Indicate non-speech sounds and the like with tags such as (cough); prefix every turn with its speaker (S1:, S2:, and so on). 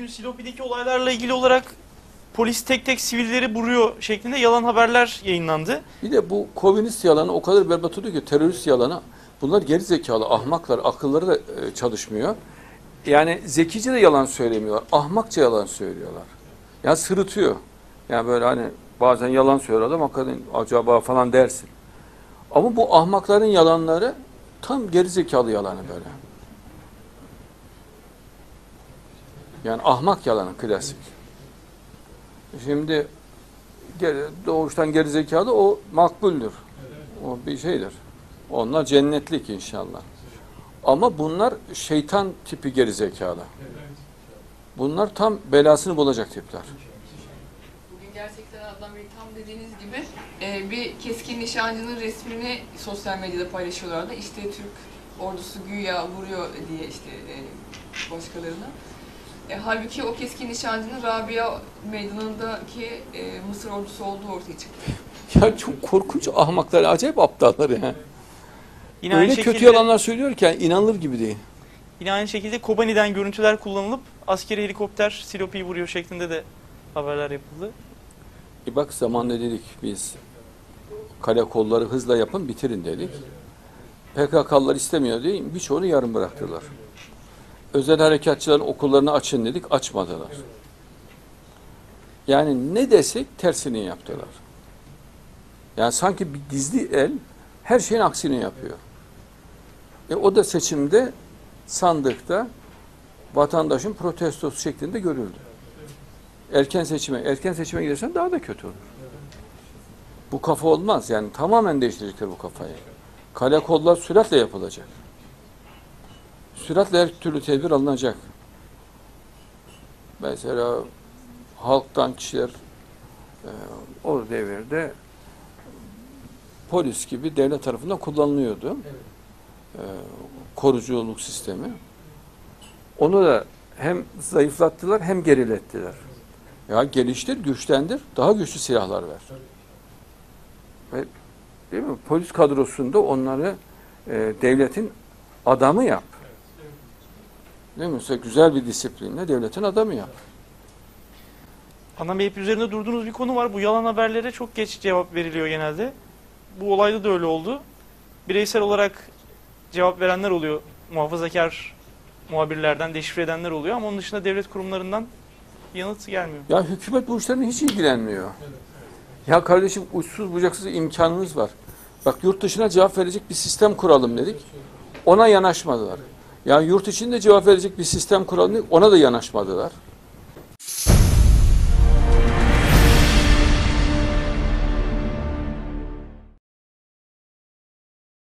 S1: Bugün Silopi'deki olaylarla ilgili olarak polis tek tek sivilleri vuruyor şeklinde yalan haberler yayınlandı.
S2: Bir de bu komünist yalanı o kadar berbat oluyor ki terörist yalanı. Bunlar geri zekalı, ahmaklar, akılları da e, çalışmıyor. Yani zekice de yalan söylemiyorlar, ahmakça yalan söylüyorlar. Yani sırıtıyor. Yani böyle hani bazen yalan söylüyor adam hakikaten acaba falan dersin. Ama bu ahmakların yalanları tam geri zekalı yalanı böyle. Yani ahmak yalanı klasik. Şimdi doğuştan geri zekalı o makbuldür. O bir şeydir. Onlar cennetlik inşallah. Ama bunlar şeytan tipi geri zekalı. Bunlar tam belasını bulacak tipler.
S3: Bugün gerçekten Adnan Bey tam dediğiniz gibi e, bir keskin nişancının resmini sosyal medyada paylaşıyorlardı. İşte Türk ordusu güya vuruyor diye işte e, başkalarına. E, halbuki o keskin nişancının Rabia meydanındaki e, Mısır ordusu olduğu ortaya çıktı. (laughs)
S2: Ya çok korkunç ahmaklar, acayip aptallar ya.
S1: Yine
S2: Öyle
S1: aynı
S2: kötü
S1: şekilde,
S2: yalanlar söylüyor ki yani inanılır gibi değil.
S1: Yine aynı şekilde Kobani'den görüntüler kullanılıp askeri helikopter Silopi'yi vuruyor şeklinde de haberler yapıldı.
S2: E bak zamanında dedik biz kale kolları hızla yapın bitirin dedik. PKK'lılar istemiyor diye birçoğunu yarım bıraktılar. Özel harekatçıların okullarını açın dedik açmadılar. Yani ne desek tersini yaptılar. Yani sanki bir gizli el her şeyin aksini yapıyor. E o da seçimde sandıkta vatandaşın protestosu şeklinde görüldü. Erken seçime, erken seçime gidersen daha da kötü olur. Bu kafa olmaz. Yani tamamen değiştirecekler bu kafayı. Kale kollar süratle yapılacak. Süratle her türlü tedbir alınacak. Mesela halktan kişiler e, o devirde polis gibi devlet tarafından kullanılıyordu. E, koruculuk sistemi. Onu da hem zayıflattılar hem gerilettiler. Ya geliştir, güçlendir, daha güçlü silahlar ver. Ve değil mi? Polis kadrosunda onları e, devletin adamı yap. Değil mi? Mesela güzel bir disiplinle devletin adamı yap.
S1: Adnan Bey hep üzerinde durduğunuz bir konu var. Bu yalan haberlere çok geç cevap veriliyor genelde. Bu olayda da öyle oldu. Bireysel olarak cevap verenler oluyor. Muhafazakar muhabirlerden deşifre edenler oluyor ama onun dışında devlet kurumlarından yanıt gelmiyor.
S2: Ya hükümet bu işlerine hiç ilgilenmiyor. Ya kardeşim uçsuz bucaksız imkanınız var. Bak yurt dışına cevap verecek bir sistem kuralım dedik. Ona yanaşmadılar. Ya yurt içinde cevap verecek bir sistem kuralım. Ona da yanaşmadılar.